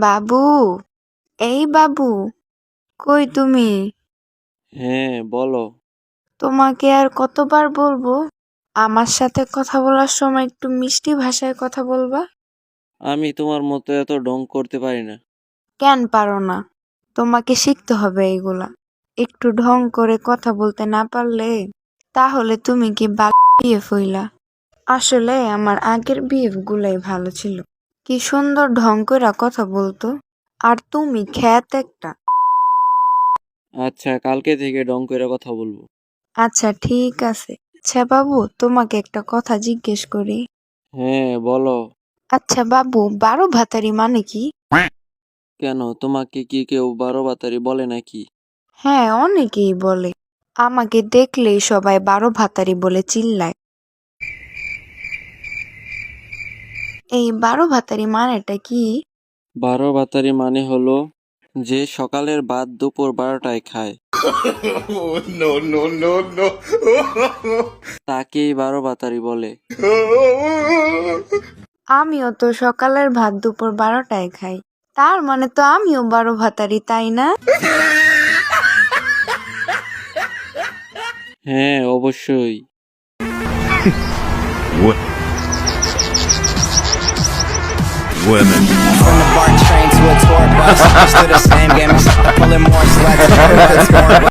বাবু এই বাবু কই তুমি? হ্যাঁ বলো। তোমাকে আর কতবার বলব আমার সাথে কথা বলার সময় একটু মিষ্টি ভাষায় কথা বলবা? আমি তোমার মতো এত ঢং করতে পারি না। কেন পারো না? তোমাকে শিখতে হবে এগুলা। একটু ঢং করে কথা বলতে না পারলে তাহলে তুমি কি বাল বিয়ে ফইলা? আসলে আমার আগের বিয়ে গুলাই ভালো ছিল। কি সুন্দর ঢং করে কথা বলতো। আর তুমি খ্যাত একটা। আচ্ছা কালকে থেকে ঢং করে কথা বলব। আচ্ছা ঠিক আছে। আচ্ছা বাবু তোমাকে একটা কথা জিজ্ঞেস করি। হ্যাঁ বলো। আচ্ছা বাবু বারো ভাতারি মানে কি? কেন? তোমাকে কি কেউ বারো বাতারি বলে নাকি? হ্যাঁ অনেকেই বলে। আমাকে দেখলেই সবাই বারো ভাতারি বলে চিল্লায়। এই বারো ভাতারি মানেটা কি? বারো ভাতারি মানে হলো যে সকালের ভাত দুপুর বারোটায় খায়. তাকেই বারো বাতারি বলে। আমিও তো সকালের ভাত দুপুর বারোটায় খাই। তার মানে তো আমিও বারো ভাতারি তাই না? হ্যাঁ অবশ্যই। Women. From the BART train to a tour bus, still the same game. I'm pulling more sluts.